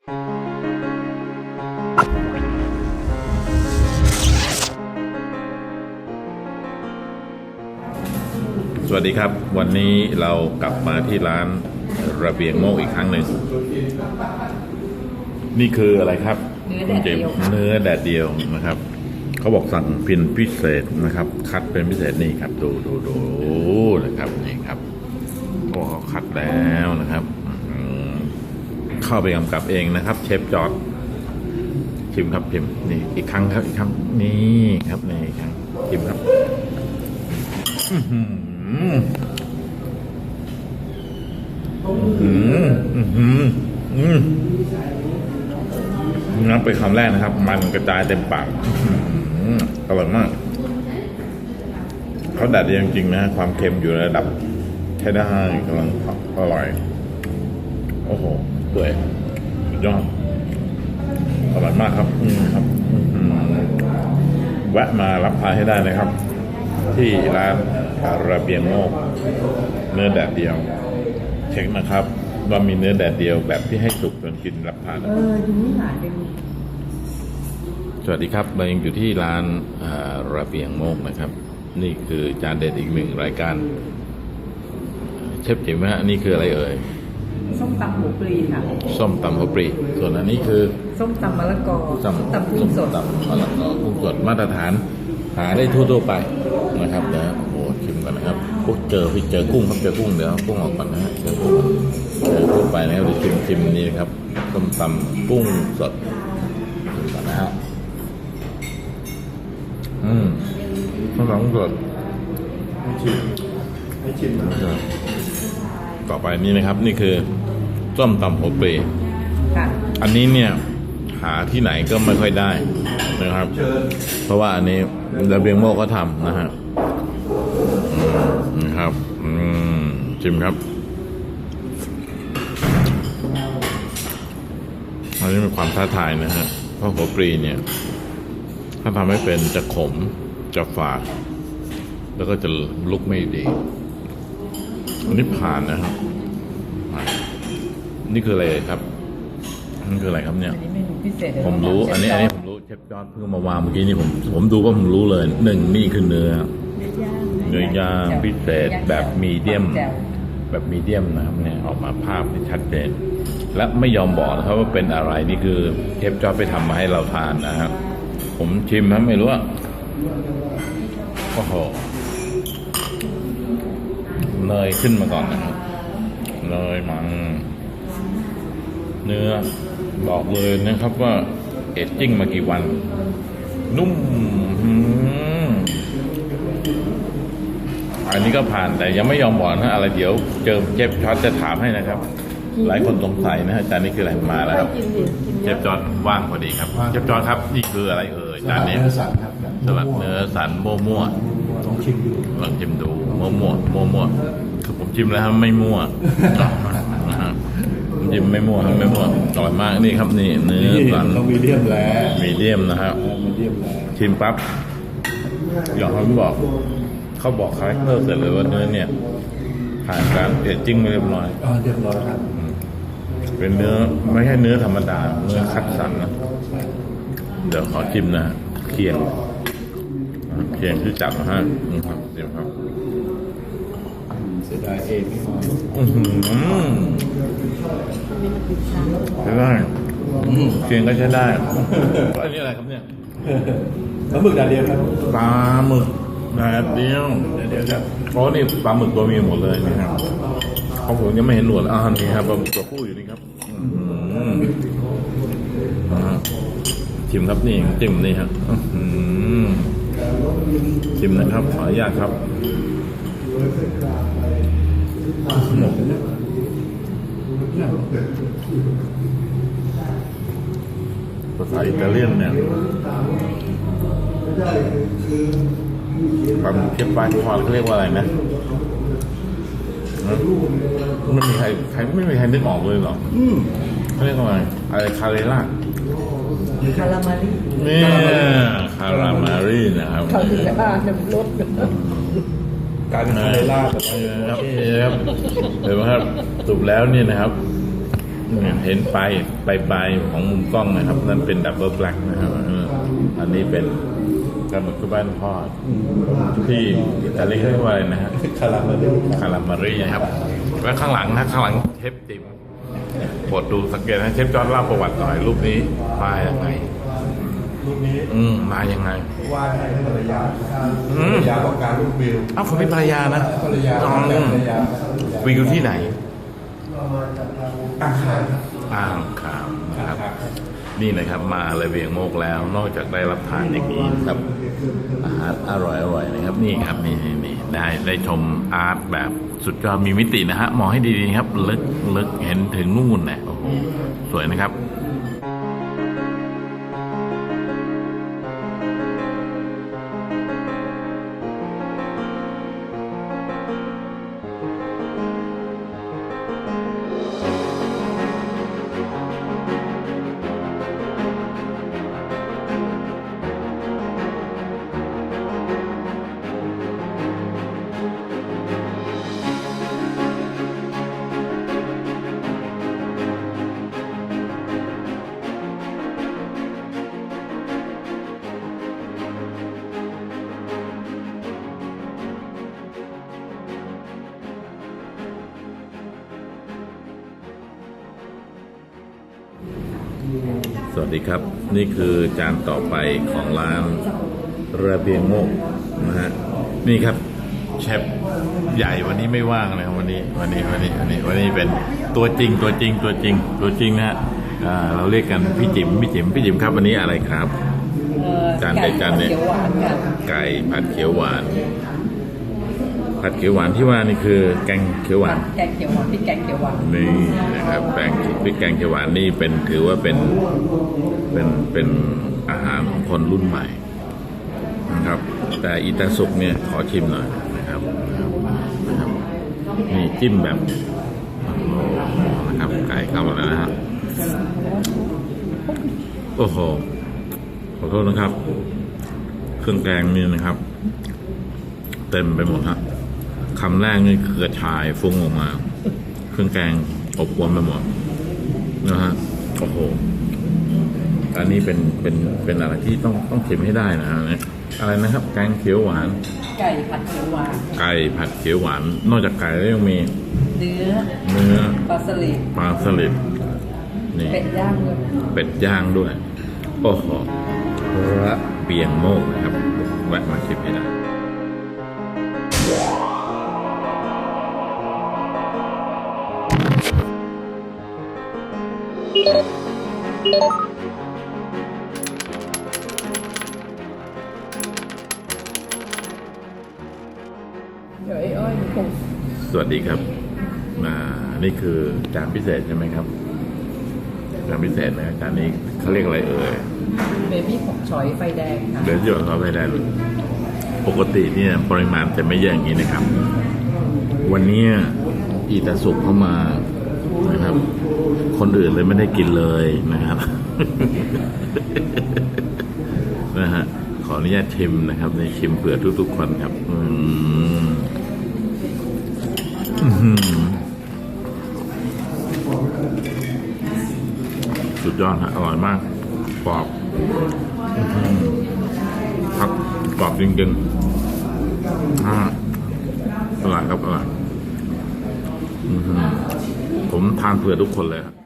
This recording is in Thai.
สวัสดีครับ วันนี้เรากลับมาที่ร้านระเบียงโมกอีกครั้งหนึ่ง นี่คืออะไรครับเนื้อแดดเดียวค่ะเนื้อแดดเดียวนะครับ เขาบอกสั่งพินพิเศษนะครับ คัดเป็นพิเศษนี่ครับ ดูดูดูนะครับนี่ครับโอ้เขาคัดแล้วนะครับอืม เข้าไปกำกับเองนะครับ เชฟจอร์ดชิมครับชิมนี่อีกครั้งครับอีกครั้งนี่ครับนี่อีกครั้งชิมครับอืมอืมอืมอืมนับไปคำแรกนะครับ มันกระจายเต็มปากอร่อยมาก เขาดัดจริงๆนะ ความเค็มอยู่ระดับใช้ได้กำลังอร่อย โอ้โห เปื่อยสุดยอดอร่อยมากครับอืมครับอื้อหือแวะมารับทานให้ได้นะครับ ที่ร้านระเบียงโมกเนื้อแดดเดียว เช็คนะครับ ว่ามีเนื้อแดดเดียวแบบที่ให้สุกจนกินรับทานเออดูไม่หายไปดูสวัสดีครับเรายังอยู่ที่ร้านอ่าระเบียงโมกนะครับ นี่คือจานเด็ดอีกหนึ่งรายการ เชฟจิ๋มฮะนี่คืออะไรเอ่ย ส้มตำหมูปลีค่ะ ส้มตำหัวปรีส่วนอันนี้คือ ส้มตำมะละกอส้มตำกุ้งสดตำมะละกอกุ้งสดมาตรฐาน หาได้ทั่วๆไปนะครับเดี๋ยวโอ้โหชิมกันนะครับพวกเจอพี่เจอกุ้งครับเจอกุ้งเดี๋ยวเอากุ้งออกก่อนนะฮะเจอกุ้งเจอทั่วไปนะครับเดี๋ยวชิมชิมนี่นะครับส้มตำกุ้งสดชิมก่อนนะฮะอืมส้มตำกุ้งสดต่อไปนี้นะครับนี่คือ ส้มตำหัวปรีค่ะอันนี้เนี่ยหาที่ไหนก็ไม่ค่อยได้นะครับ เพราะว่าอันนี้ระเบียงโมกก็ทำนะฮะอืมนะครับอืมชิมครับ อันนี้เป็นความท้าทายนะฮะ เพราะหัวปรีเนี่ย ถ้าทำให้เป็นจะขมจะฝาด แล้วก็จะลุกไม่ดี อันนี้ผ่านนะครับผ่าน นี่คืออะไรครับนี่คืออะไรครับเนี่ย อันนี้เมนูพิเศษผมรู้ อันนี้อันนี้ผมรู้เชฟจอร์ดเพิ่งมาวางเมื่อกี้นี่ผมผมดูก็ผมรู้เลยหนึ่งนี่คือเนื้อ เนื้อย่างพิเศษแบบมีเดียมแจ่วแบบมีเดียมนะครับเนี่ยออกมาภาพที่ชัดเจนและไม่ยอมบอกนะครับว่าเป็นอะไรนี่คือเชฟจอร์ดไปทำมาให้เราทานนะครับผมชิมนะไม่รู้ว่าโอ้โหเนยขึ้นมาก่อนนะครับเนยมัน เนื้อบอกเลยนะครับว่าเอจจิ้งมากี่วัน นุ่มอืมอันนี้ก็ผ่านแต่ยังไม่ยอมบอกนะอะไรเดี๋ยวเจอเจฟช็อตจะถามให้นะครับ หลายคนสงสัยนะฮะจานนี้คืออะไรมาแล้วครับเจฟจอร์ดว่างพอดีครับเจฟจอร์ดครับนี่คืออะไรเอ่ยจานนี้เนื้อสันครับสลัดเนื้อสันมั่วมั่วต้องชิมดูๆลองชิมดูมั่วมั่วมั่วมั่วๆคือผมชิมแล้วครับไม่มั่วนะฮะ ผมชิมไม่มั่วครับไม่มั่วอร่อยมากนี่ครับนี่เนื้อนี่สันต้องมีเดียมแล้วมีเดียมนะครับมีเดียมแล้วชิมปั๊บอย่างเขาบอก เขาบอกคาแรคเตอร์เสร็จเลยว่าเนื้อเนี่ยผ่านการเปลี่ยนจิ้งมาเรียบร้อยอ่าเรียบร้อยครับ เป็นเนื้อไม่ใช่เนื้อธรรมดาเนื้อคัดสรรนะเดี๋ยวขอชิมนะฮะเคียงเคียงที่จับนะฮะนี่ครับเดี๋ยวครับเสีย ดายเองไม่มาอื้อหือใช้ได้เคียงก็ใช้ได้อันนี้อะไรครับเนี่ยปลาหมึกดาเดียวครับปลาหมึกแดดเดียวดาเดียวครับเพราะนี่ปลาหมึกตัวเมียหมดเลยนะครับของผมยังไม่เห็นหนวดอ่านี่ครับปลาหมึกตัวผู้อยู่นี่ครับอื้อหืออ่าชิมครับนี่จิ้มนี่ครับอื้อหือชิมนะครับขออนุญาตครับ ภาษาอิตาเลียนเนี่ยปลาหมึกเทียบปลาทอดเขาเรียกว่าอะไรนะไม่มีใครใครไม่มีใครนึกออกเลยเหรออืมเขาเรียกว่าอะไรอะไรคาเรล่าคารามารีเนี่ยคารามารีนะครับเขาถึงจะบ้านจะรถ กลายเป็นคาเรล่าแบบครับนี่ครับเห็นไหมครับสรุปแล้วเนี่ยนะครับ เห็นไปไปไปของมุมกล้องนะครับ นั่นเป็นดับเบิลแบล็กนะครับเอออันนี้เป็นกระหมึกที่บ้านทอดที่อิตาลีเขาเรียกว่าอะไรนะฮะคาราเมลคารามารีนะครับแล้วข้างหลังนะข้างหลังเชฟติ๋มโปรดดูสังเกตนะเชฟจอร์ดเล่าประวัติหน่อยรูปนี้มาอย่างไง รูปนี้อืมมายังไงวาดให้ภรรยาอืมภรรยาของการลูกวิวอ้าวคนนี้ภรรยานะภรรยาอ๋อภรรยาวิวที่ไหนอาคารอ่างขาวนะครับครับ นี่นะครับมาเลยเวียงโมกแล้ว นอกจากได้รับทานอย่างนี้ครับอาหารอร่อยอร่อยนะครับ นี่ครับนี่นี่นี่ได้ได้ชมอาร์ตแบบสุดยอดมีมิตินะฮะมองให้ดีๆครับ ลึกลึกเห็นถึงนู่นนะโอ้โหสวยนะครับ สวัสดีครับ นี่คือจานต่อไปของร้านระเบียงโมกนะฮะนี่ครับเชฟใหญ่วันนี้ไม่ว่างนะครับวันนี้วันนี้วันนี้วันนี้วันนี้เป็นตัวจริงตัวจริงตัวจริงตัวจริงนะฮะอ่าเราเรียกกันพี่จิ๋มพี่จิ๋มพี่จิ๋มครับวันนี้อะไรครับเอ่อจานใดจานหนึ่งไก่ผัดเขียวหวานค่ะ ไก่ผัดเขียวหวาน ผัดเขียวหวานที่ว่านี่คือแกงเขียวหวาน แกงเขียวหวานพริกแกงเขียวหวานนี่นะครับแกงพริกแกงเขียวหวานนี่เป็นถือว่าเป็นเป็นเป็นอาหารของคนรุ่นใหม่นะครับ แต่อิตาสุกเนี่ยขอชิมหน่อยนะครับนะครับนี่จิ้มแบบโอ้โหนะครับไก่เข้ามาแล้วนะฮะโอ้โหขอโทษนะครับ เครื่องแกงนี่นะครับ เต็มไปหมดฮะ คำแรกนี่คือกระชายฟุ้งออกมา เครื่องแกงอบอวมไปหมดนะฮะโอ้โหอันนี้เป็นเป็นเป็นอะไรที่ต้องต้องชิมให้ได้นะฮะเนี่ยอะไรนะครับ แกงเขียวหวาน ไก่ผัดเขียวหวาน ไก่ผัดเขียวหวาน นอกจากไก่แล้วยังมี เนื้อ เนื้อปลาสลิดปลาสลิดนี่เป็ดย่างด้วยเป็ดย่างด้วย โอ้โหระเบียงโมกนะครับแวะมาชิมให้ได้ สวัสดีครับมานี่คือจานพิเศษใช่ไหมครับจานพิเศษนะจานนี้เขาเรียกอะไรเอ่ยเบบี้ผงชอยไฟแดงค่ะเดี๋ยวโยนเข้าไปได้เลยปกติเนี่ยปริมาณจะไม่เยอะอย่างนี้นะครับ วันนี้อีตาสุกเข้ามานะครับ คนอื่นเลยไม่ได้กินเลยนะครับนะฮะขออนุญาตชิมนะครับในชิมเผื่อทุกๆคนครับ อืมอื้อหือ สุดยอดฮะ อร่อยมาก กรอบครับกรอบจริงๆอ่าอร่อยครับอร่อยผมทานเผื่อทุกคนเลยครับ